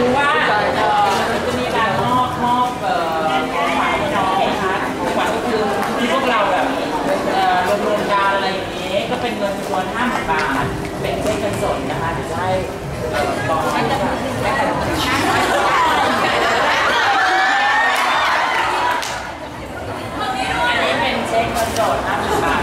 คือว่าเอ่อจะมีการมอบมอบเอ่อของขวัญให้น้องนะคะของขวัญก็คือที่พวกเราแบบรวมรวมกานอะไรอย่างนี้ก็เป็นเงินจำนวนห้าหมื่นบาทเป็นเช็คเงินสดนะคะเดี๋ยวให้บอกให้ค่ะแะนี่เป็นเช็คเงินสดห้าหมื่นบาท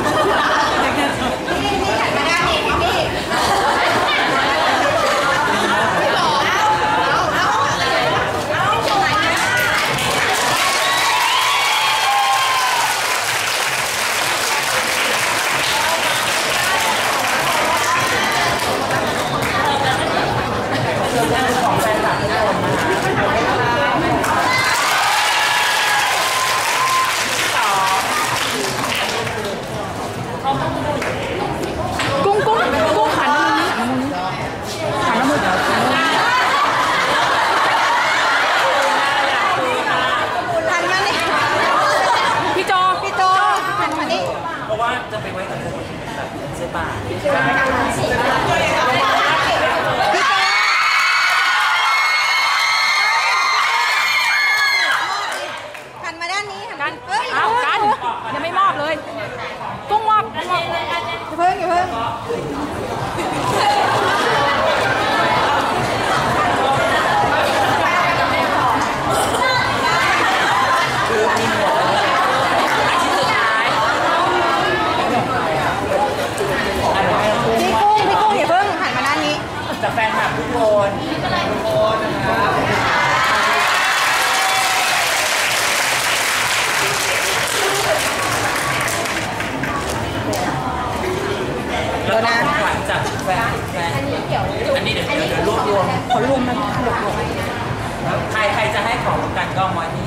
ไปไว้กับคนแบบเสื้อผ้าหันมาด้านนี้หันกันเอ้ยเอากันยังไม่มอบเลยต้องมอบอย่าเพิ่งอย่าเพิ่ง จากแฟนคลับทุกคนทุกคนนะครับแล้วก็ของขวัญจากแฟนแฟนอันนี้เดี๋ยวเดี๋ยวรวบรวมขอรวมมันใครใครจะให้ของกันก็เอามาที่